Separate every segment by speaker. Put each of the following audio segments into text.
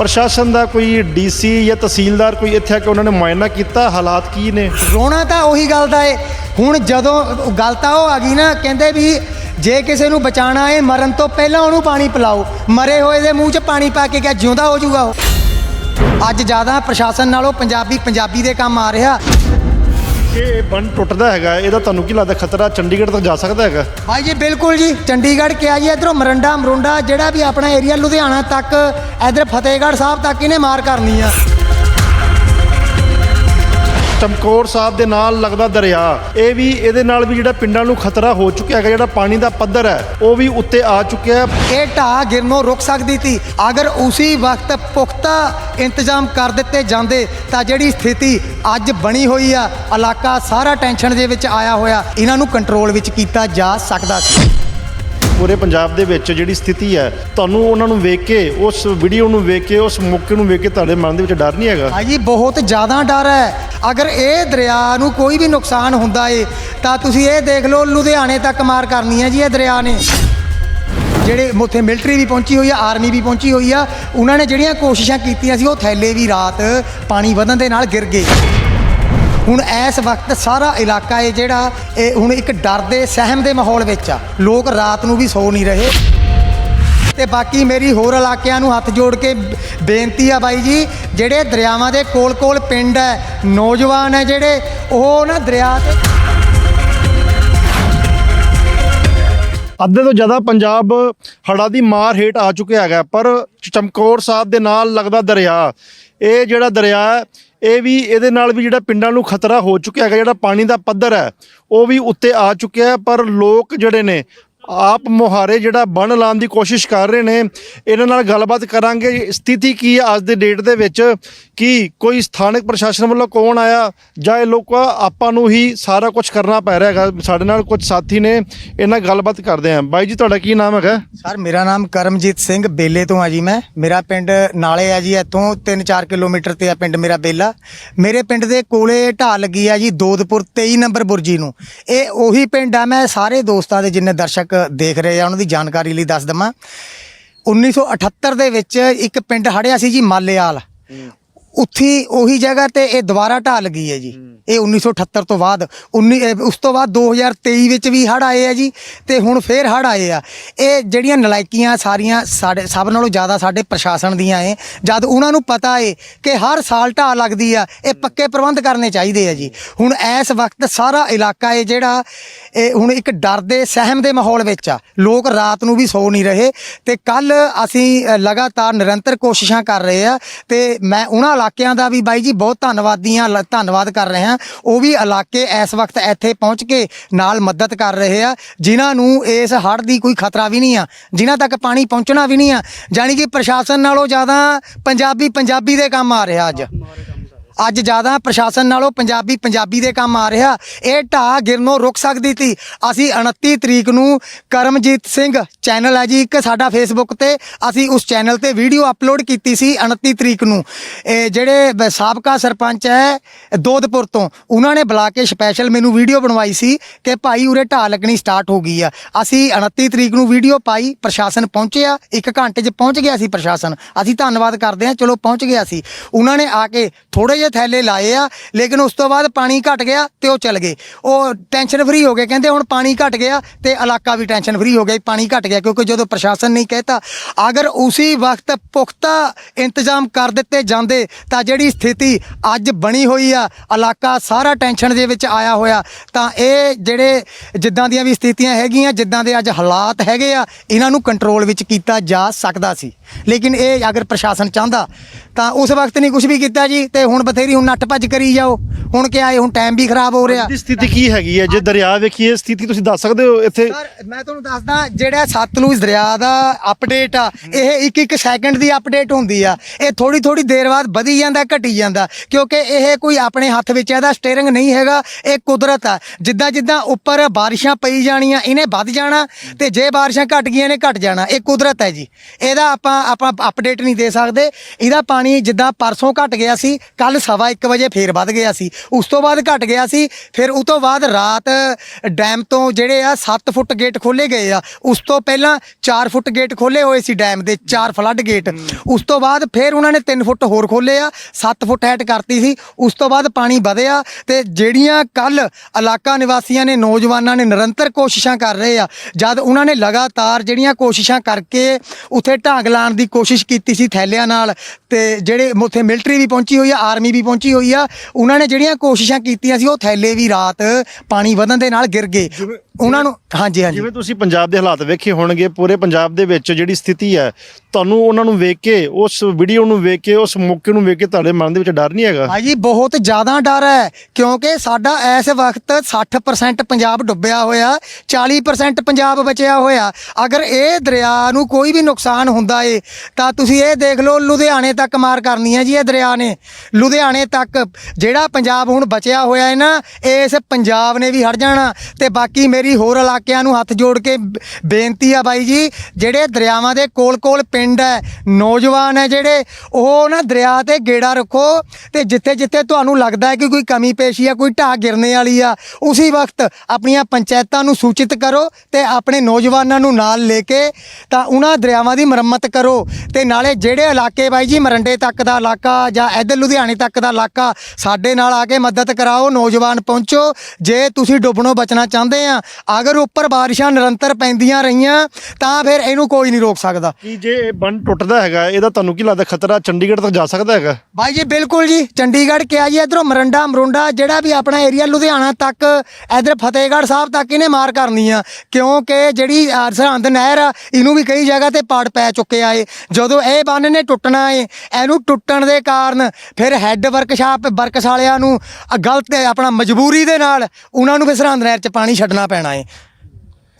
Speaker 1: ਪ੍ਰਸ਼ਾਸਨ ਦਾ ਕੋਈ ਡੀਸੀ ਜਾਂ ਤਹਿਸੀਲਦਾਰ ਕੋਈ ਇੱਥੇ ਆ ਕੇ ਉਹਨਾਂ ਨੇ ਮੁਆਇਨਾ ਕੀਤਾ? ਹਾਲਾਤ ਕੀ ਨੇ?
Speaker 2: ਰੋਣਾ ਤਾਂ ਉਹੀ ਗੱਲ ਦਾ ਏ। ਹੁਣ ਜਦੋਂ ਗੱਲ ਤਾਂ ਉਹ ਆ ਗਈ ਨਾ, ਕਹਿੰਦੇ ਵੀ ਜੇ ਕਿਸੇ ਨੂੰ ਬਚਾਣਾ ਏ, ਮਰਨ ਤੋਂ ਪਹਿਲਾਂ ਉਹਨੂੰ ਪਾਣੀ ਪਿਲਾਓ। ਮਰੇ ਹੋਏ ਦੇ ਮੂੰਹ 'ਚ ਪਾਣੀ ਪਾ ਕੇ ਗਿਆ ਜਿਉਂਦਾ ਹੋ ਜਾਊਗਾ ਉਹ। ਅੱਜ ਜ਼ਿਆਦਾ ਪ੍ਰਸ਼ਾਸਨ ਨਾਲੋਂ ਪੰਜਾਬੀ ਪੰਜਾਬੀ ਦੇ ਕੰਮ ਆ ਰਿਹਾ।
Speaker 1: ਕਿ ਇਹ ਬੰਨ ਟੁੱਟਦਾ ਹੈਗਾ, ਇਹਦਾ ਤੁਹਾਨੂੰ ਕੀ ਲੱਗਦਾ ਖਤਰਾ? ਚੰਡੀਗੜ੍ਹ ਤੱਕ ਜਾ ਸਕਦਾ ਹੈਗਾ?
Speaker 2: ਭਾਈ ਜੀ, ਬਿਲਕੁਲ ਜੀ। ਚੰਡੀਗੜ੍ਹ ਕਿਹਾ ਜੀ, ਇਧਰੋਂ ਮਰੰਡਾ ਮਰੁੰਡਾ ਜਿਹੜਾ ਵੀ ਆਪਣਾ ਏਰੀਆ ਲੁਧਿਆਣਾ ਤੱਕ, ਇਧਰ ਫਤਿਹਗੜ੍ਹ ਸਾਹਿਬ ਤੱਕ ਇਹਨੇ ਮਾਰ ਕਰਨੀ ਆ।
Speaker 1: ਚਮਕੌਰ ਸਾਹਿਬ ਦੇ ਨਾਲ ਲੱਗਦਾ ਦਰਿਆ, ਇਹ ਵੀ ਇਹਦੇ ਨਾਲ ਵੀ ਜਿਹੜਾ ਪਿੰਡਾਂ ਨੂੰ ਖਤਰਾ ਹੋ ਚੁੱਕਿਆ ਹੈਗਾ, ਜਿਹੜਾ ਪਾਣੀ ਦਾ ਪੱਧਰ ਹੈ, ਉਹ ਵੀ ਉੱਤੇ ਆ ਚੁੱਕਿਆ ਹੈ।
Speaker 2: ਇਹ ਢਾਹ ਗਿਰਨੋਂ ਰੁਕ ਸਕਦੀ ਸੀ। ਅਗਰ ਉਸੇ ਵਕਤ ਪੁਖਤਾ ਇੰਤਜ਼ਾਮ ਕਰ ਦਿੱਤੇ ਜਾਂਦੇ, ਤਾਂ ਜਿਹੜੀ ਸਥਿਤੀ ਅੱਜ ਬਣੀ ਹੋਈ ਆ, ਇਲਾਕਾ ਸਾਰਾ ਟੈਨਸ਼ਨ ਦੇ ਵਿੱਚ ਆਇਆ ਹੋਇਆ, ਇਹਨਾਂ ਨੂੰ ਕੰਟਰੋਲ ਵਿੱਚ ਕੀਤਾ ਜਾ ਸਕਦਾ ਸੀ।
Speaker 1: ਪੂਰੇ ਪੰਜਾਬ ਦੇ ਵਿੱਚ ਜਿਹੜੀ ਸਥਿਤੀ ਹੈ, ਤੁਹਾਨੂੰ ਉਹਨਾਂ ਨੂੰ ਵੇਖ ਕੇ, ਉਸ ਵੀਡੀਓ ਨੂੰ ਵੇਖ ਕੇ, ਉਸ ਮੌਕੇ ਨੂੰ ਵੇਖ ਕੇ ਤੁਹਾਡੇ ਮਨ ਦੇ ਵਿੱਚ ਡਰ ਨਹੀਂ ਹੈਗਾ?
Speaker 2: ਭਾਈ ਬਹੁਤ ਜ਼ਿਆਦਾ ਡਰ ਹੈ। ਅਗਰ ਇਹ ਦਰਿਆ ਨੂੰ ਕੋਈ ਵੀ ਨੁਕਸਾਨ ਹੁੰਦਾ ਏ, ਤਾਂ ਤੁਸੀਂ ਇਹ ਦੇਖ ਲਓ, ਲੁਧਿਆਣੇ ਤੱਕ ਮਾਰ ਕਰਨੀ ਹੈ ਜੀ ਇਹ ਦਰਿਆ ਨੇ। ਜਿਹੜੇ ਉੱਥੇ ਮਿਲਟਰੀ ਵੀ ਪਹੁੰਚੀ ਹੋਈ ਆ ਆਰਮੀ ਵੀ ਪਹੁੰਚੀ ਹੋਈ ਆ, ਉਹਨਾਂ ਨੇ ਜਿਹੜੀਆਂ ਕੋਸ਼ਿਸ਼ਾਂ ਕੀਤੀਆਂ ਸੀ, ਉਹ ਥੈਲੇ ਵੀ ਰਾਤ ਪਾਣੀ ਵਧਣ ਦੇ ਨਾਲ ਗਿਰ ਗਏ। ਹੁਣ ਇਸ ਵਕਤ ਸਾਰਾ ਇਲਾਕਾ ਇਹ ਜਿਹੜਾ, ਇਹ ਹੁਣ ਇੱਕ ਡਰ ਦੇ ਸਹਿਮ ਦੇ ਮਾਹੌਲ ਵਿੱਚ ਆ। ਲੋਕ ਰਾਤ ਨੂੰ ਵੀ ਸੌ ਨਹੀਂ ਰਹੇ। ਤੇ ਬਾਕੀ ਮੇਰੀ ਹੋਰ ਇਲਾਕਿਆਂ ਨੂੰ ਹੱਥ ਜੋੜ ਕੇ ਬੇਨਤੀ ਆ ਬਾਈ ਜੀ, ਜਿਹੜੇ ਦਰਿਆਵਾਂ ਦੇ ਕੋਲ-ਕੋਲ ਪਿੰਡ ਹੈ, ਨੌਜਵਾਨ ਹੈ ਜਿਹੜੇ, ਉਹ ਨਾ ਦਰਿਆ ਤੇ
Speaker 1: ਅੱਧੇ ਤੋਂ ਜ਼ਿਆਦਾ ਪੰਜਾਬ ਹੜ੍ਹਾਂ ਦੀ ਮਾਰ ਹੇਠ ਆ ਚੁੱਕਿਆ ਹੈਗਾ, ਪਰ ਚਮਕੌਰ ਸਾਹਿਬ ਦੇ ਨਾਲ ਲੱਗਦਾ ਦਰਿਆ। ਇਹ ਜਿਹੜਾ ਦਰਿਆ ਹੈ ਇਹ ਵੀ ਇਹਦੇ ਨਾਲ ਵੀ ਜਿਹੜਾ ਪਿੰਡਾਂ ਨੂੰ ਖਤਰਾ ਹੋ ਚੁੱਕਿਆ ਹੈਗਾ, ਜਿਹੜਾ ਪਾਣੀ ਦਾ ਪੱਧਰ ਹੈ, ਉਹ ਵੀ ਉੱਤੇ ਆ ਚੁੱਕਿਆ ਹੈ, ਪਰ ਲੋਕ ਜਿਹੜੇ ਨੇ, ਆਪ ਮੁਹਾਰੇ ਜਿਹੜਾ ਬਣ ਲਾਉਣ ਦੀ ਕੋਸ਼ਿਸ਼ ਕਰ ਰਹੇ ਨੇ, ਇਹਨਾਂ ਨਾਲ ਗੱਲਬਾਤ ਕਰਾਂਗੇ। ਸਥਿਤੀ ਕੀ ਹੈ ਅੱਜ ਦੇ ਡੇਟ ਦੇ ਵਿੱਚ? ਕੀ ਕੋਈ ਸਥਾਨਕ ਪ੍ਰਸ਼ਾਸਨ ਵੱਲੋਂ ਕੌਣ ਆਇਆ ਜਾਂ ਇਹ ਲੋਕ ਆਪਾਂ ਨੂੰ ਹੀ ਸਾਰਾ ਕੁਝ ਕਰਨਾ ਪੈ ਰਿਹਾ ਹੈਗਾ। ਸਾਡੇ ਨਾਲ ਕੁਝ ਸਾਥੀ ਨੇ, ਇਹਨਾਂ ਨਾਲ ਗੱਲਬਾਤ ਕਰਦੇ ਆਂ ਬਾਈ ਜੀ, ਤੁਹਾਡਾ ਕੀ ਨਾਮ ਹੈਗਾ?
Speaker 2: ਸਰ, ਮੇਰਾ ਨਾਮ ਕਰਮਜੀਤ ਸਿੰਘ ਬੇਲੇ ਤੋਂ ਆ ਜੀ ਮੈਂ। ਮੇਰਾ ਪਿੰਡ ਨਾਲੇ ਆ ਜੀ, ਇੱਥੋਂ 3-4 ਕਿਲੋਮੀਟਰ ਤੇ ਆ ਪਿੰਡ ਮੇਰਾ ਬੇਲਾ। ਮੇਰੇ ਪਿੰਡ ਦੇ ਕੋਲੇ ਢਾਹ ਲੱਗੀ ਆ ਜੀ, ਦੋਦਪੁਰ 23 ਨੰਬਰ ਬੁਰਜੀ ਨੂੰ। ਇਹ ਉਹੀ ਪਿੰਡ ਆ, ਮੈਂ ਸਾਰੇ ਦੋਸਤਾਂ ਦੇ ਜਿੰਨੇ ਦਰਸ਼ਕ ਦੇਖ ਰਹੇ ਆ, ਉਹਨਾਂ ਦੀ ਜਾਣਕਾਰੀ ਲਈ ਦੱਸ ਦਵਾਂ। 1978 ਦੇ ਵਿੱਚ ਇੱਕ ਪਿੰਡ ਹੜਿਆ ਸੀ ਜੀ ਮਾਲੇਵਾਲ ਉੱਥੀ ਉਹੀ ਜਗ੍ਹਾ ਤੇ ਇਹ ਦੁਬਾਰਾ ਢਾਹ ਲੱਗੀ ਹੈ ਜੀ। ਇਹ 1978 ਤੋਂ ਬਾਅਦ 19 ਇਹ ਉਸ ਤੋਂ ਬਾਅਦ 2023 ਵਿੱਚ ਵੀ ਹੜ ਆਏ ਆ ਜੀ ਤੇ ਹੁਣ ਫੇਰ ਹੜ ਆਏ ਆ। ਇਹ ਜਿਹੜੀਆਂ ਨਲਾਇਕੀਆਂ ਸਾਰੀਆਂ ਸਾਡੇ ਸਭ ਨਾਲੋਂ ਜ਼ਿਆਦਾ ਸਾਡੇ ਪ੍ਰਸ਼ਾਸਨ ਦੀਆਂ ਏ ਜਦ ਉਹਨਾਂ ਨੂੰ ਪਤਾ ਏ ਕਿ ਹਰ ਸਾਲ ਢਾਹ ਲੱਗਦੀ ਆ ਇਹ ਪੱਕੇ ਪ੍ਰਬੰਧ ਕਰਨੇ ਚਾਹੀਦੇ ਆ ਜੀ। ਹੁਣ ਇਸ ਵਕਤ ਸਾਰਾ ਇਲਾਕਾ ਏ ਜਿਹੜਾ ਇਹ ਹੁਣ ਇੱਕ ਡਰ ਦੇ ਸਹਿਮ ਦੇ ਮਾਹੌਲ ਵਿੱਚ ਆ। ਲੋਕ ਰਾਤ ਨੂੰ ਵੀ ਸੌ ਨਹੀਂ ਰਹੇ ਤੇ ਕੱਲ ਅਸੀਂ ਲਗਾਤਾਰ ਨਿਰੰਤਰ ਕੋਸ਼ਿਸ਼ਾਂ ਕਰ ਰਹੇ ਆ ਤੇ ਮੈਂ ਉਹਨਾਂ ਇਲਾਕਿਆਂ ਦਾ ਵੀ ਬਾਈ ਜੀ ਬਹੁਤ ਧੰਨਵਾਦੀ ਹਾਂ ਲ- ਧੰਨਵਾਦ ਕਰ ਰਹੇ ਹਾਂ। ਉਹ ਵੀ ਇਲਾਕੇ ਇਸ ਵਕਤ ਇੱਥੇ ਪਹੁੰਚ ਕੇ ਨਾਲ ਮਦਦ ਕਰ ਰਹੇ ਆ, ਜਿਨ੍ਹਾਂ ਨੂੰ ਇਸ ਹੜ੍ਹ ਦੀ ਕੋਈ ਖਤਰਾ ਵੀ ਨਹੀਂ ਆ, ਜਿਨ੍ਹਾਂ ਤੱਕ ਪਾਣੀ ਪਹੁੰਚਣਾ ਵੀ ਨਹੀਂ ਆ, ਜਾਣੀ ਕਿ ਪ੍ਰਸ਼ਾਸਨ ਨਾਲੋਂ ਜ਼ਿਆਦਾ ਪੰਜਾਬੀ ਪੰਜਾਬੀ ਦੇ ਕੰਮ ਆ ਰਿਹਾ ਅੱਜ। ਅੱਜ ਜ਼ਿਆਦਾ ਪ੍ਰਸ਼ਾਸਨ ਨਾਲੋਂ ਪੰਜਾਬੀ ਪੰਜਾਬੀ ਦੇ ਕੰਮ ਆ ਰਿਹਾ। ਇਹ ਢਾਹ ਗਿਰਨੋਂ ਰੁਕ ਸਕਦੀ ਸੀ। ਅਸੀਂ 29 ਤਰੀਕ ਨੂੰ ਕਰਮਜੀਤ ਸਿੰਘ ਚੈਨਲ ਹੈ ਜੀ, ਇੱਕ ਸਾਡਾ ਫੇਸਬੁੱਕ ਤੇ ਅਸੀਂ ਉਸ ਚੈਨਲ ਤੇ ਵੀਡੀਓ ਅਪਲੋਡ ਕੀਤੀ ਸੀ 29 ਤਰੀਕ ਨੂੰ। ਇਹ ਜਿਹੜੇ ਸਾਬਕਾ ਸਰਪੰਚ ਹੈ ਦੋਦਪੁਰ ਤੋਂ, ਉਹਨਾਂ ਨੇ ਬੁਲਾ ਕੇ ਸਪੈਸ਼ਲ ਮੈਨੂੰ ਵੀਡੀਓ ਬਣਵਾਈ ਸੀ ਕਿ ਭਾਈ ਉਰੇ ਢਾਹ ਲੱਗਣੀ ਸਟਾਰਟ ਹੋ ਗਈ ਆ। ਅਸੀਂ 29 ਤਰੀਕ ਨੂੰ ਵੀਡੀਓ ਪਾਈ, ਪ੍ਰਸ਼ਾਸਨ ਪਹੁੰਚਿਆ, ਇੱਕ ਘੰਟੇ 'ਚ ਪਹੁੰਚ ਗਿਆ ਸੀ ਪ੍ਰਸ਼ਾਸਨ। ਅਸੀਂ ਧੰਨਵਾਦ ਕਰਦੇ ਹਾਂ, ਚਲੋ ਪਹੁੰਚ ਗਿਆ ਸੀ। ਉਹਨਾਂ ਨੇ ਆ ਕੇ ਥੋੜੇ ਜਿਹੇ ਥੈਲੇ ਲਾਏ ਆ, ਲੇਕਿਨ ਉਸ ਤੋਂ ਬਾਅਦ ਪਾਣੀ ਘਟ ਗਿਆ ਤੇ ਉਹ ਚਲ ਗਏ। ਉਹ ਟੈਨਸ਼ਨ ਫਰੀ ਹੋ ਗਏ, ਕਹਿੰਦੇ ਹੁਣ ਪਾਣੀ ਘਟ ਗਿਆ ਤੇ ਇਲਾਕਾ ਵੀ ਟੈਨਸ਼ਨ ਫਰੀ ਹੋ ਗਿਆ ਪਾਣੀ ਘਟ ਗਿਆ, ਕਿਉਂਕਿ ਜਦੋਂ ਪ੍ਰਸ਼ਾਸਨ ਨਹੀਂ ਕਹਿਤਾ, ਅਗਰ ਉਸੇ ਵਕਤ ਪੁਖਤਾ ਇੰਤਜ਼ਾਮ ਕਰ ਦਿੱਤੇ ਜਾਂਦੇ, ਤਾਂ ਜਿਹੜੀ ਸਥਿਤੀ ਅੱਜ ਬਣੀ ਹੋਈ ਆ, ਇਲਾਕਾ ਸਾਰਾ ਟੈਨਸ਼ਨ ਦੇ ਵਿੱਚ ਆਇਆ ਹੋਇਆ, ਤਾਂ ਇਹ ਜਿਹੜੇ ਜਿੱਦਾਂ ਦੀਆਂ ਵੀ ਸਥਿਤੀਆਂ ਹੈਗੀਆਂ, ਜਿੱਦਾਂ ਦੇ ਅੱਜ ਹਾਲਾਤ ਹੈਗੇ ਆ, ਇਹਨਾਂ ਨੂੰ ਕੰਟਰੋਲ ਵਿੱਚ ਕੀਤਾ ਜਾ ਸਕਦਾ ਸੀ। ਲੇਕਿਨ ਇਹ ਅਗਰ ਪ੍ਰਸ਼ਾਸਨ ਚਾਹੁੰਦਾ, ਤਾਂ ਉਸ ਵਕਤ ਨਹੀਂ ਕੁਝ ਵੀ ਕੀਤਾ ਜੀ, ਤੇ ਹੁਣ ਬਥੇਰੀ ਹੁਣ ਨੱਠ ਭੱਜ ਕਰੀ ਜਾਓ। ਹੁਣ ਕੀ ਆਏ ਹੁਣ ਟਾਈਮ ਵੀ ਖਰਾਬ ਹੋ ਰਿਹਾ।
Speaker 1: ਦੀ ਸਥਿਤੀ ਕੀ ਹੈਗੀ ਹੈ? ਜੇ ਦਰਿਆ ਵੇਖੀਏ ਸਥਿਤੀ ਤੁਸੀਂ ਦੱਸ ਸਕਦੇ ਹੋ ਇੱਥੇ?
Speaker 2: ਸਰ ਮੈਂ ਤੁਹਾਨੂੰ ਦੱਸਦਾ ਜਿਹੜਾ ਸਤਲੁਜ ਦਰਿਆ ਦਾ ਅਪਡੇਟ ਆ ਇਹ ਇੱਕ ਇੱਕ ਸੈਕਿੰਡ ਦੀ ਅਪਡੇਟ ਹੁੰਦੀ ਆ। ਇਹ ਥੋੜੀ ਥੋੜੀ ਦੇਰ ਬਾਅਦ ਵਧੀ ਜਾਂਦਾ ਘਟੀ ਜਾਂਦਾ। ਕਿਉਂਕਿ ਇਹ ਕੋਈ ਆਪਣੇ ਹੱਥ ਵਿੱਚ ਇਹਦਾ ਸਟੀਅਰਿੰਗ ਨਹੀਂ ਹੈਗਾ ਇਹ ਕੁਦਰਤ ਆ। ਜਿੱਦਾਂ ਜਿੱਦਾਂ ਉੱਪਰ ਬਾਰਿਸ਼ਾਂ ਪਈ ਜਾਣੀਆਂ ਇਹਨੇ ਵੱਧ ਜਾਣਾ ਤੇ ਜੇ ਬਾਰਿਸ਼ਾਂ ਘਟ ਗਈਆਂ ਨੇ ਘਟ ਜਾਣਾ। ਇਹ ਕੁਦਰਤ ਹੈ ਜੀ। ਇਹਦਾ ਆਪਾਂ ਆਪਾਂ ਅਪਡੇਟ ਨਹੀਂ ਦੇ ਸਕਦੇ। ਇਹਦਾ ਪਾਣੀ ਜਿੱਦਾਂ ਪਰਸੋਂ ਘਟ ਗਿਆ ਸੀ ਕੱਲ ਸਵਾ 1 ਵਜੇ ਫੇਰ ਵੱਧ ਗਿਆ ਸੀ। ਉਸ ਤੋਂ ਬਾਅਦ ਘਟ ਗਿਆ ਸੀ। ਫਿਰ ਉਸ ਤੋਂ ਬਾਅਦ ਰਾਤ ਡੈਮ ਤੋਂ ਜਿਹੜੇ ਆ 7 ਫੁੱਟ ਗੇਟ ਖੋਲੇ ਗਏ ਆ। ਉਸ ਤੋਂ ਪਹਿਲਾਂ 4 ਫੁੱਟ ਗੇਟ ਖੋਲੇ ਹੋਏ ਸੀ ਡੈਮ ਦੇ 4 ਫਲੱਡ ਗੇਟ। ਉਸ ਤੋਂ ਬਾਅਦ ਫਿਰ ਉਹਨਾਂ ਨੇ 3 ਫੁੱਟ ਹੋਰ ਖੋਲੇ ਆ। 7 ਫੁੱਟ ਹੈਟ ਕਰਤੀ ਸੀ। ਉਸ ਤੋਂ ਬਾਅਦ ਪਾਣੀ ਵਧਿਆ ਤੇ ਜਿਹੜੀਆਂ ਕੱਲ ਇਲਾਕਾ ਨਿਵਾਸੀਆਂ ਨੇ ਨੌਜਵਾਨਾਂ ਨੇ ਨਿਰੰਤਰ ਕੋਸ਼ਿਸ਼ਾਂ ਕਰ ਰਹੇ ਆ ਜਦ ਉਹਨਾਂ ਨੇ ਲਗਾਤਾਰ ਜਿਹੜੀਆਂ ਕੋਸ਼ਿਸ਼ਾਂ ਕਰਕੇ ਉੱਥੇ ਢਾਂਗ ਲਾਉਣ ਦੀ ਕੋਸ਼ਿਸ਼ ਕੀਤੀ ਸੀ ਥੈਲਿਆਂ ਨਾਲ ਤੇ ਜਿਹੜੇ ਉੱਥੇ ਮਿਲਟਰੀ ਵੀ ਪਹੁੰਚੀ ਹੋਈ ਆ ਆਰਮੀ ਵੀ ਪਹੁੰਚੀ ਹੋਈ ਆ। ਉਹਨਾਂ ਨੇ ਜਿਹੜੀਆਂ ਕੋਸ਼ਿਸ਼ਾਂ ਕੀਤੀਆਂ ਸੀ, ਉਹ ਥੈਲੇ ਵੀ ਰਾਤ ਪਾਣੀ ਵਧਣ ਦੇ ਨਾਲ ਗਿਰ ਗਏ। ਉਹਨਾਂ ਨੂੰ ਹਾਂਜੀ ਹਾਂਜੀ।
Speaker 1: ਜਿਵੇਂ ਤੁਸੀਂ ਪੰਜਾਬ ਦੇ ਹਾਲਾਤ ਵੇਖੇ ਹੋਣਗੇ ਪੂਰੇ ਪੰਜਾਬ ਦੇ ਵਿੱਚ ਜਿਹੜੀ ਸਥਿਤੀ ਹੈ ਤੁਹਾਨੂੰ ਉਹਨਾਂ ਨੂੰ ਵੇਖ ਕੇ ਉਸ ਵੀਡੀਓ ਨੂੰ ਵੇਖ ਕੇ ਉਸ ਮੌਕੇ ਨੂੰ ਵੇਖ ਕੇ ਤੁਹਾਡੇ ਮਨ ਦੇ ਵਿੱਚ ਡਰ ਨਹੀਂ ਹੈਗਾ?
Speaker 2: ਭਾਜੀ ਬਹੁਤ ਜ਼ਿਆਦਾ ਡਰ ਹੈ ਕਿਉਂਕਿ ਸਾਡਾ ਇਸ ਵਕਤ 60% ਪੰਜਾਬ ਡੁੱਬਿਆ ਹੋਇਆ 40% ਪੰਜਾਬ ਬਚਿਆ ਹੋਇਆ। ਅਗਰ ਇਹ ਦਰਿਆ ਨੂੰ ਕੋਈ ਵੀ ਨੁਕਸਾਨ ਹੁੰਦਾ ਏ ਤਾਂ ਤੁਸੀਂ ਇਹ ਦੇਖ ਲਓ ਲੁਧਿਆਣੇ ਤੱਕ ਮਾਰ ਕਰਨੀ ਹੈ ਜੀ ਇਹ ਦਰਿਆ ਨੇ। ਲੁਧਿਆਣੇ ਤੱਕ ਜਿਹੜਾ ਪੰਜਾਬ ਹੁਣ ਬਚਿਆ ਹੋਇਆ ਹੈ ਨਾ ਇਸ ਪੰਜਾਬ ਨੇ ਵੀ ਹਟ ਜਾਣਾ ਤੇ ਬਾਕੀ ਮੇਰੀ ਹੋਰ ਇਲਾਕਿਆਂ ਨੂੰ ਹੱਥ ਜੋੜ ਕੇ ਬੇਨਤੀ ਆ ਬਾਈ ਜੀ, ਜਿਹੜੇ ਦਰਿਆਵਾਂ ਦੇ ਕੋਲ-ਕੋਲ ਪਿੰਡ ਹੈ, ਨੌਜਵਾਨ ਹੈ ਜਿਹੜੇ, ਉਹ ਨਾ ਦਰਿਆ ਤੇ ਗੇੜਾ ਰੱਖੋ ਤੇ ਜਿੱਥੇ-ਜਿੱਥੇ ਤੁਹਾਨੂੰ ਲੱਗਦਾ ਹੈ ਕਿ ਕੋਈ ਕਮੀ ਪੇਸ਼ੀ ਆ, ਕੋਈ ਢਾਹ ਗਿਰਨੇ ਵਾਲੀ ਆ, ਉਸੇ ਵਕਤ ਆਪਣੀਆਂ ਪੰਚਾਇਤਾਂ ਨੂੰ ਸੂਚਿਤ ਕਰੋ ਤੇ ਆਪਣੇ ਨੌਜਵਾਨਾਂ ਨੂੰ ਨਾਲ ਲੈ ਕੇ ਤਾਂ ਉਹਨਾਂ ਦਰਿਆਵਾਂ ਦੀ ਮੁਰੰਮਤ ਕਰੋ ਤੇ ਨਾਲੇ ਜਿਹੜੇ ਇਲਾਕੇ ਬਾਈ ਜੀ ਮਰੰਡੇ ਤੱਕ ਦਾ ਇਲਾਕਾ ਜਾਂ ਇੱਧਰ ਲੁਧਿਆਣੇ ਤੱਕ ਦਾ ਇਲਾਕਾ, ਸਾਡੇ ਨਾਲ ਆ ਕੇ ਮਦਦ ਕਰਾਓ, ਨੌਜਵਾਨ ਪਹੁੰਚੋ, ਜੇ ਤੁਸੀਂ ਡੁੱਬਣੋਂ ਬਚਣਾ ਚਾਹੁੰਦੇ ਆ ਅਗਰ ਉੱਪਰ ਬਾਰਿਸ਼ਾਂ ਨਿਰੰਤਰ ਪੈਂਦੀਆਂ ਰਹੀਆਂ ਤਾਂ ਫਿਰ ਇਹਨੂੰ ਕੋਈ ਨਹੀਂ ਰੋਕ ਸਕਦਾ।
Speaker 1: ਕਿ ਜੇ ਇਹ ਬੰਨ ਟੁੱਟਦਾ ਹੈਗਾ ਇਹਦਾ ਤੁਹਾਨੂੰ ਕੀ ਲੱਗਦਾ ਖਤਰਾ? ਚੰਡੀਗੜ੍ਹ ਤੱਕ ਜਾ ਸਕਦਾ ਹੈਗਾ?
Speaker 2: ਬਾਈ ਜੀ ਬਿਲਕੁਲ ਜੀ। ਚੰਡੀਗੜ੍ਹ ਕਿਹਾ ਜੀ ਇਧਰੋਂ ਮਰੰਡਾ ਮਰੁੰਡਾ ਜਿਹੜਾ ਵੀ ਆਪਣਾ ਏਰੀਆ ਲੁਧਿਆਣਾ ਤੱਕ ਇਧਰ ਫਤਿਹਗੜ੍ਹ ਸਾਹਿਬ ਤੱਕ ਇਹਨੇ ਮਾਰ ਕਰਨੀ ਆ ਕਿਉਂਕਿ ਜਿਹੜੀ ਸਰਹੰਦ ਨਹਿਰ ਆ ਇਹਨੂੰ ਵੀ ਕਈ ਜਗ੍ਹਾ ਤੇ ਪਾੜ ਪੈ ਚੁੱਕਿਆ ਏ ਜਦੋਂ ਇਹ ਬੰਨ ਨੇ ਟੁੱਟਣਾ ਏ ਇਹਨੂੰ ਟੁੱਟਣ ਦੇ ਕਾਰਨ ਫਿਰ ਹੈੱਡ ਵਰਕਸ਼ਾਪ ਵਰਕਸ ਵਾਲਿਆਂ ਨੂੰ ਗਲਤ ਆਪਣਾ ਮਜਬੂਰੀ ਦੇ ਨਾਲ ਉਹਨਾਂ ਨੂੰ ਫਿਰ ਸਰਹੰਦ ਨਹਿਰ 'ਚ ਪਾਣੀ ਛੱਡਣਾ ਪੈਣਾ। ਏ।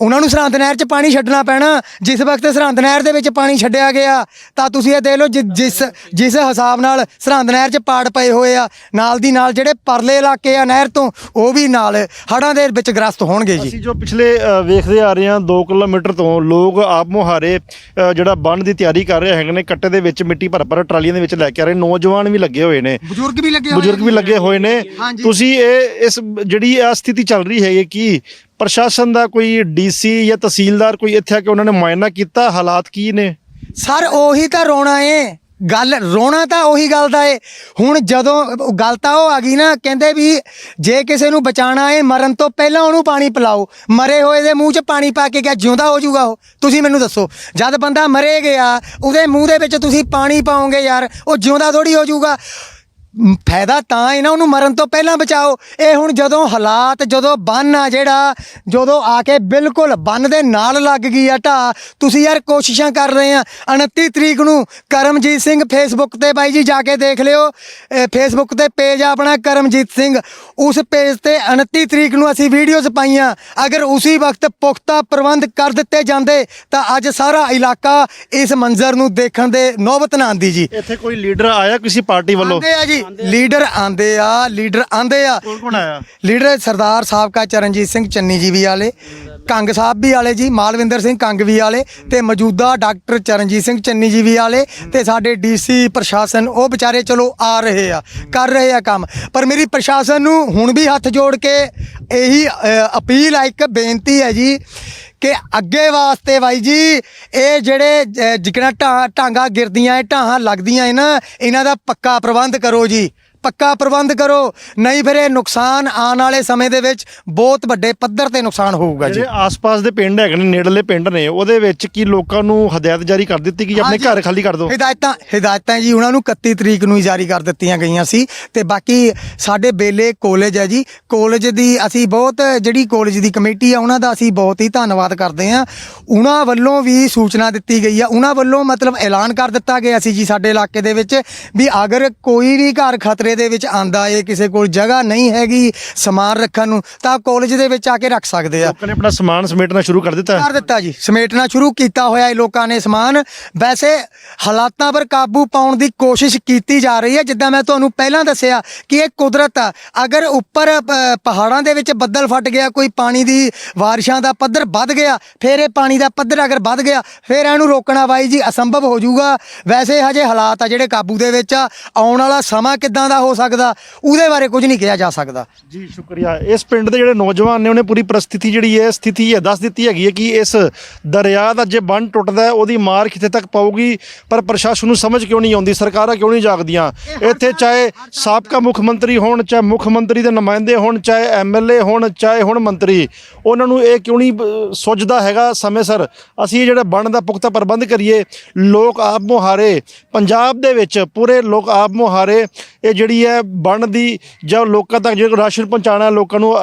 Speaker 2: ਉਹਨਾਂ ਨੂੰ ਸਰਹੰਦ ਨਹਿਰ 'ਚ ਪਾਣੀ ਛੱਡਣਾ ਪੈਣਾ। ਜਿਸ ਵਕਤ ਸਰਹੰਦ ਨਹਿਰ ਦੇ ਵਿੱਚ ਪਾਣੀ ਛੱਡਿਆ ਗਿਆ ਤਾਂ ਤੁਸੀਂ ਇਹ ਦੇਖ ਲਓ ਜਿ- ਜਿਸ ਜਿਸ ਹਿਸਾਬ ਨਾਲ ਸਰਹੰਦ ਨਹਿਰ 'ਚ ਪਾੜ ਪਏ ਹੋਏ ਆ ਨਾਲ ਦੀ ਨਾਲ ਜਿਹੜੇ ਪਰਲੇ ਇਲਾਕੇ ਆ ਨਹਿਰ ਤੋਂ ਉਹ ਵੀ ਨਾਲ ਹੜ੍ਹਾਂ ਦੇ ਵਿੱਚ ਗ੍ਰਸਤ ਹੋਣਗੇ ਜੀ।
Speaker 1: ਅਸੀਂ ਜੋ ਪਿਛਲੇ ਅ, ਵੇਖਦੇ ਆ ਰਹੇ ਹਾਂ 2 ਕਿਲੋਮੀਟਰ ਤੋਂ ਲੋਕ ਆਪ ਮੁਹਾਰੇ ਅ, ਜਿਹੜਾ ਬੰਨ ਦੀ ਤਿਆਰੀ ਕਰ ਰਹੇ ਹੈਗੇ ਨੇ ਕੱਟੇ ਦੇ ਵਿੱਚ ਮਿੱਟੀ ਭਰ ਭਰ ਟਰਾਲੀਆਂ ਦੇ ਵਿੱਚ ਲੈ ਕੇ ਆ ਰਹੇ ਨੌਜਵਾਨ ਵੀ ਲੱਗੇ ਹੋਏ ਨੇ।
Speaker 2: ਬਜ਼ੁਰਗ ਵੀ ਲੱਗੇ ਹੋਏ
Speaker 1: ਬਜ਼ੁਰਗ ਵੀ ਲੱਗੇ ਹੋਏ ਨੇ। ਤੁਸੀਂ ਇਹ ਇਸ ਜਿਹੜੀ ਆ ਸਥਿਤੀ ਚੱਲ ਰਹੀ ਹੈ ਕਿ? ਪ੍ਰਸ਼ਾਸਨ ਦਾ ਕੋਈ ਡੀਸੀ ਜਾਂ ਤਹਿਸੀਲਦਾਰ ਕੋਈ ਇੱਥੇ ਆ ਕੇ ਉਹਨਾਂ ਨੇ ਮੁਆਇਨਾ ਕੀਤਾ? ਹਾਲਾਤ ਕੀ ਨੇ?
Speaker 2: ਸਰ, ਉਹੀ ਤਾਂ ਰੋਣਾ ਏ। ਗੱਲ, ਰੋਣਾ ਤਾਂ ਉਹੀ ਗੱਲ ਦਾ ਏ। ਹੁਣ ਜਦੋਂ ਗੱਲ ਤਾਂ ਉਹ ਆ ਗਈ ਨਾ, ਕਹਿੰਦੇ ਵੀ ਜੇ ਕਿਸੇ ਨੂੰ ਬਚਾਣਾ ਏ, ਮਰਨ ਤੋਂ ਪਹਿਲਾਂ ਉਹਨੂੰ ਪਾਣੀ ਪਿਲਾਓ। ਮਰੇ ਹੋਏ ਦੇ ਮੂੰਹ 'ਚ ਪਾਣੀ ਪਾ ਕੇ ਗਿਆ ਜਿਉਂਦਾ ਹੋ ਜਾਊਗਾ ਉਹ। ਤੁਸੀਂ ਮੈਨੂੰ ਦੱਸੋ, ਜਦ ਬੰਦਾ ਮਰੇ ਗਿਆ, ਉਹਦੇ ਮੂੰਹ ਦੇ ਵਿੱਚ ਤੁਸੀਂ ਪਾਣੀ ਪਾਓਗੇ ਯਾਰ, ਉਹ ਜਿਉਂਦਾ ਥੋੜੀ ਹੋ ਜਾਊਗਾ। ਫਾਇਦਾ ਤਾਂ ਇਹਨਾਂ ਉਹਨੂੰ ਮਰਨ ਤੋਂ ਪਹਿਲਾਂ ਬਚਾਓ। ਇਹ ਹੁਣ ਜਦੋਂ ਹਾਲਾਤ ਜਦੋਂ ਬੰਨ ਆ ਜਿਹੜਾ ਜਦੋਂ ਆ ਕੇ ਬਿਲਕੁਲ ਬੰਨ ਦੇ ਨਾਲ ਲੱਗ ਗਈ ਆ ਢਾਹ ਤੁਸੀਂ ਯਾਰ ਕੋਸ਼ਿਸ਼ਾਂ ਕਰ ਰਹੇ ਆ। 29 ਤਰੀਕ ਨੂੰ ਕਰਮਜੀਤ ਸਿੰਘ ਫੇਸਬੁੱਕ ਤੇ ਬਾਈ ਜੀ ਜਾ ਕੇ ਦੇਖ ਲਿਓ। ਫੇਸਬੁੱਕ ਤੇ ਪੇਜ ਆ ਆਪਣਾ ਕਰਮਜੀਤ ਸਿੰਘ। ਉਸ ਪੇਜ ਤੇ 29 ਤਰੀਕ ਨੂੰ ਅਸੀਂ ਵੀਡੀਓਜ਼ ਪਾਈਆਂ। ਅਗਰ ਉਸੇ ਵਕਤ ਪੁਖਤਾ ਪ੍ਰਬੰਧ ਕਰ ਦਿੱਤੇ ਜਾਂਦੇ ਤਾਂ ਅੱਜ ਸਾਰਾ ਇਲਾਕਾ ਇਸ ਮੰਜ਼ਰ ਨੂੰ ਦੇਖਣ ਦੇ ਨੌਬਤ ਨਾ ਆਂਦੀ ਜੀ।
Speaker 1: ਇੱਥੇ ਕੋਈ ਲੀਡਰ ਆਇਆ ਕਿਸੇ ਪਾਰਟੀ ਵੱਲੋਂ?
Speaker 2: ਆਂਦੇ ਆ ਜੀ। ਲੀਡਰ ਆਂਦੇ ਆ ਲੀਡਰ ਆਂਦੇ ਆ।
Speaker 1: ਕੌਣ ਕੌਣ ਆਇਆ?
Speaker 2: ਲੀਡਰ ਸਰਦਾਰ ਸਾਬਕਾ ਚਰਨਜੀਤ ਸਿੰਘ ਚੰਨੀ ਜੀ ਵੀ ਵਾਲੇ ਕੰਗ ਸਾਹਿਬ ਵੀ ਵਾਲੇ ਜੀ ਮਾਲਵਿੰਦਰ ਸਿੰਘ ਕੰਗ ਵੀ ਵਾਲੇ ਤੇ ਮੌਜੂਦਾ ਡਾਕਟਰ ਚਰਨਜੀਤ ਸਿੰਘ ਚੰਨੀ ਜੀ ਵੀ ਵਾਲੇ ਤੇ ਸਾਡੇ ਡੀਸੀ ਪ੍ਰਸ਼ਾਸਨ ਉਹ ਵਿਚਾਰੇ ਚਲੋ ਆ ਰਹੇ ਆ ਕਰ ਰਹੇ ਆ ਕੰਮ। ਪਰ ਮੇਰੀ ਪ੍ਰਸ਼ਾਸਨ ਨੂੰ ਹੁਣ ਵੀ ਹੱਥ ਜੋੜ ਕੇ ਇਹੀ ਅਪੀਲ ਆ ਇੱਕ ਬੇਨਤੀ ਹੈ ਜੀ ਕਿ ਅੱਗੇ ਵਾਸਤੇ ਬਾਈ ਜੀ ਇਹ ਜਿਹੜੇ ਅ, ਜਿਕਣਾ ਢਾਂ ਢਾਂਗਾ ਗਿਰਦੀਆਂ ਇਹ ਢਾਹਾਂ ਲੱਗਦੀਆਂ ਇਹ ਨਾ ਇਹਨਾਂ ਦਾ ਪੱਕਾ ਪ੍ਰਬੰਧ ਕਰੋ ਜੀ। ਪੱਕਾ ਪ੍ਰਬੰਧ ਕਰੋ ਨਹੀਂ ਫਿਰ ਇਹ ਨੁਕਸਾਨ ਆਉਣ ਵਾਲੇ ਸਮੇਂ ਦੇ ਵਿੱਚ ਬਹੁਤ ਵੱਡੇ ਪੱਧਰ ਤੇ ਨੁਕਸਾਨ ਹੋਊਗਾ ਜੀ।
Speaker 1: ਜਿਹੜੇ ਆਸ-ਪਾਸ ਦੇ ਪਿੰਡ ਹੈਗੇ ਨੇ ਨੇੜਲੇ ਪਿੰਡ ਨੇ ਉਹਦੇ ਵਿੱਚ ਕੀ ਲੋਕਾਂ ਨੂੰ ਹਦਾਇਤ ਜਾਰੀ ਕਰ ਦਿੱਤੀ ਕਿ ਆਪਣੇ। ਘਰ ਖਾਲੀ ਕਰ ਦਿਓ?
Speaker 2: ਹਦਾਇਤਾਂ ਹਦਾਇਤਾਂ ਜੀ ਉਹਨਾਂ ਨੂੰ 31 ਤਰੀਕ ਨੂੰ ਹੀ ਜਾਰੀ ਕਰ ਦਿੱਤੀਆਂ ਗਈਆਂ ਸੀ ਤੇ ਬਾਕੀ ਸਾਡੇ ਬੇਲੇ ਕਾਲਜ ਹੈ ਜੀ। ਕਾਲਜ ਦੀ ਅਸੀਂ ਬਹੁਤ ਜਿਹੜੀ ਕਾਲਜ ਦੀ ਕਮੇਟੀ ਆ ਉਹਨਾਂ ਦਾ ਅਸੀਂ ਬਹੁਤ ਹੀ ਧੰਨਵਾਦ ਕਰਦੇ ਹਾਂ। ਉਹਨਾਂ ਵੱਲੋਂ ਵੀ ਸੂਚਨਾ ਦਿੱਤੀ ਗਈ ਆ। ਉਹਨਾਂ ਵੱਲੋਂ ਮਤਲਬ ਐਲਾਨ ਕਰ ਦਿੱਤਾ ਗਿਆ ਸੀ ਜੀ ਸਾਡੇ ਇਲਾਕੇ ਦੇ ਵਿੱਚ ਵੀ ਅਗਰ ਕੋਈ ਵੀ ਘਰ ਖਤਰੇ ਰਕਬੇ ਦੇ ਵਿੱਚ ਆਂਦਾ ਏ ਕਿਸੇ ਕੋਲ ਜਗ੍ਹਾ ਨਹੀਂ ਹੈਗੀ ਸਮਾਨ ਰੱਖਣ ਨੂੰ ਤਾਂ ਕਾਲਜ ਦੇ ਵਿੱਚ ਆ ਕੇ ਰੱਖ ਸਕਦੇ ਆ।
Speaker 1: ਲੋਕਾਂ ਨੇ ਆਪਣਾ ਸਮਾਨ ਸਮੇਟਣਾ ਸ਼ੁਰੂ ਕਰ ਦਿੱਤਾ। ਹੈ।
Speaker 2: ਕਰ ਦਿੱਤਾ ਜੀ। ਸਮੇਟਣਾ ਸ਼ੁਰੂ ਕੀਤਾ ਹੋਇਆ ਇਹ ਲੋਕਾਂ ਨੇ ਸਮਾਨ। ਵੈਸੇ ਹਾਲਾਤਾਂ ਪਰ ਕਾਬੂ ਪਾਉਣ ਦੀ ਕੋਸ਼ਿਸ਼ ਕੀਤੀ ਜਾ ਰਹੀ ਹੈ ਜਿੱਦਾਂ ਮੈਂ ਤੁਹਾਨੂੰ ਪਹਿਲਾਂ ਦੱਸਿਆ ਕਿ ਇਹ ਕੁਦਰਤ ਆ। ਅਗਰ ਉੱਪਰ ਪਹਾੜਾਂ ਦੇ ਵਿੱਚ ਬੱਦਲ ਫਟ ਗਿਆ ਕੋਈ ਪਾਣੀ ਦੀ ਬਾਰਿਸ਼ਾਂ ਦਾ ਪੱਧਰ ਵੱਧ ਗਿਆ ਫਿਰ ਇਹ ਪਾਣੀ ਦਾ ਪੱਧਰ ਅਗਰ ਵੱਧ ਗਿਆ ਫਿਰ ਇਹਨੂੰ ਰੋਕਣਾ ਬਾਈ ਜੀ ਅਸੰਭਵ ਹੋ ਜਾਊਗਾ। ਵੈਸੇ ਹਜੇ ਹਾਲਾਤ ਆ ਜਿਹੜੇ ਕਾਬੂ ਦੇ ਵਿੱਚ ਆ। ਆਉਣ ਵਾਲਾ ਸਮਾਂ ਕਿੱਦਾਂ ਦਾ ਹੋ ਸਕਦਾ ਉਹਦੇ ਬਾਰੇ ਕੁਝ ਨਹੀਂ ਕਿਹਾ ਜਾ ਸਕਦਾ।
Speaker 1: ਜੀ ਸ਼ੁਕਰੀਆ। ਇਸ ਪਿੰਡ ਦੇ ਜਿਹੜੇ ਨੌਜਵਾਨ ਨੇ ਉਹਨੇ ਪੂਰੀ ਪ੍ਰਸਥਿਤੀ ਜਿਹੜੀ ਹੈ ਸਥਿਤੀ ਹੈ ਦੱਸ ਦਿੱਤੀ ਹੈਗੀ ਹੈ ਕਿ ਇਸ ਦਰਿਆ ਦਾ ਜੇ ਬੰਨ ਟੁੱਟਦਾ ਹੈ ਉਹਦੀ ਮਾਰ ਕਿੱਥੇ ਤੱਕ ਪਾਊਗੀ? ਪਰ ਪ੍ਰਸ਼ਾਸਨ ਨੂੰ ਸਮਝ ਕਿਉਂ ਨਹੀਂ ਆਉਂਦੀ? ਸਰਕਾਰਾਂ ਕਿਉਂ ਨਹੀਂ ਜਾਗਦੀਆਂ? ਇੱਥੇ ਚਾਹੇ ਸਾਬਕਾ ਮੁੱਖ ਮੰਤਰੀ ਹੋਣ ਚਾਹੇ ਮੁੱਖ ਮੰਤਰੀ ਦੇ ਨੁਮਾਇੰਦੇ ਹੋਣ ਚਾਹੇ ਐਮਐਲਏ ਹੋਣ ਚਾਹੇ ਹੁਣ ਮੰਤਰੀ ਉਹਨਾਂ ਨੂੰ ਇਹ ਕਿਉਂ ਨਹੀਂ ਸੁੱਝਦਾ ਹੈਗਾ ਸਮੇਂ ਸਿਰ? ਅਸੀਂ ਇਹ ਜਿਹੜਾ ਬੰਨ ਦਾ ਪੁਖਤਾ ਪ੍ਰਬੰਧ ਕਰੀਏ ਲੋਕ ਆਪ ਮੁਹਾਰੇ ਪੰਜਾਬ ਦੇ ਵਿੱਚ ਪੂਰੇ ਲੋਕ ਆਪ ਮੁਹਾਰੇ ਇਹ ਜਿਹੜੀ ਹੈ ਬਣਦੀ ਜਾਂ ਲੋਕਾਂ ਤੱਕ ਜਿਹੜਾ ਰਾਸ਼ਨ ਪਹੁੰਚਾਉਣਾ ਲੋਕਾਂ ਨੂੰ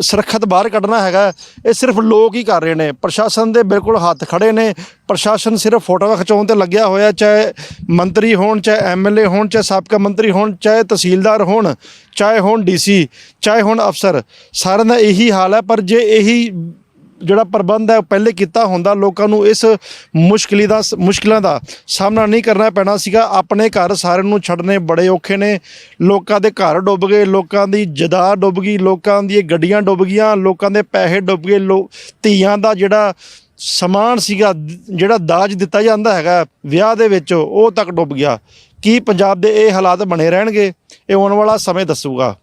Speaker 1: ਸੁਰੱਖਿਅਤ ਬਾਹਰ ਕੱਢਣਾ ਹੈਗਾ ਇਹ ਸਿਰਫ ਲੋਕ ਹੀ ਕਰ ਰਹੇ ਨੇ। ਪ੍ਰਸ਼ਾਸਨ ਦੇ ਬਿਲਕੁਲ ਹੱਥ ਖੜੇ ਨੇ। ਪ੍ਰਸ਼ਾਸਨ ਸਿਰਫ ਫੋਟੋਆਂ ਖਿਚਾਉਣ ਤੇ ਲੱਗਿਆ ਹੋਇਆ, ਚਾਹੇ ਮੰਤਰੀ ਹੋਣ, ਚਾਹੇ ਐਮਐਲਏ ਹੋਣ, ਚਾਹੇ ਸਾਬਕਾ ਮੰਤਰੀ ਹੋਣ, ਚਾਹੇ ਤਹਿਸੀਲਦਾਰ ਹੋਣ, ਚਾਹੇ ਹੋਣ ਡੀਸੀ, ਚਾਹੇ ਹੋਣ ਅਫਸਰ। ਸਾਰਿਆਂ ਦਾ ਇਹੀ ਹਾਲ ਹੈ, ਪਰ ਜੇ ਇਹੀ ਜਿਹੜਾ ਪ੍ਰਬੰਧ ਹੈ ਉਹ ਪਹਿਲੇ ਕੀਤਾ ਹੁੰਦਾ, ਲੋਕਾਂ ਨੂੰ ਇਸ ਮੁਸ਼ਕਲੀ ਦਾ ਮੁਸ਼ਕਿਲਾਂ ਦਾ ਸਾਹਮਣਾ ਨਹੀਂ ਕਰਨਾ ਪੈਣਾ ਸੀਗਾ। ਆਪਣੇ ਘਰ ਸਾਰਿਆਂ ਨੂੰ ਛੱਡਨੇ ਬੜੇ ਔਖੇ ਨੇ। ਲੋਕਾਂ ਦੇ ਘਰ ਡੁੱਬ ਗਏ, ਲੋਕਾਂ ਦੀ ਜਦਾਦ ਡੁੱਬ ਗਈ, ਲੋਕਾਂ ਦੀਆਂ ਗੱਡੀਆਂ ਡੁੱਬ ਗਈਆਂ, ਲੋਕਾਂ ਦੇ ਪੈਸੇ ਡੁੱਬ ਗਏ, ਲੋ, ਧੀਆਂ ਦਾ ਜਿਹੜਾ ਸਮਾਨ ਸੀਗਾ, ਜਿਹੜਾ ਦਾਜ ਦਿੱਤਾ ਜਾਂਦਾ ਹੈਗਾ ਵਿਆਹ ਦੇ ਵਿੱਚ, ਉਹ ਤੱਕ ਡੁੱਬ ਗਿਆ। ਕੀ ਪੰਜਾਬ ਦੇ ਇਹ ਹਾਲਾਤ ਬਣੇ ਰਹਿਣਗੇ? ਇਹ ਆਉਣ ਵਾਲਾ ਸਮੇਂ ਦੱਸੂਗਾ।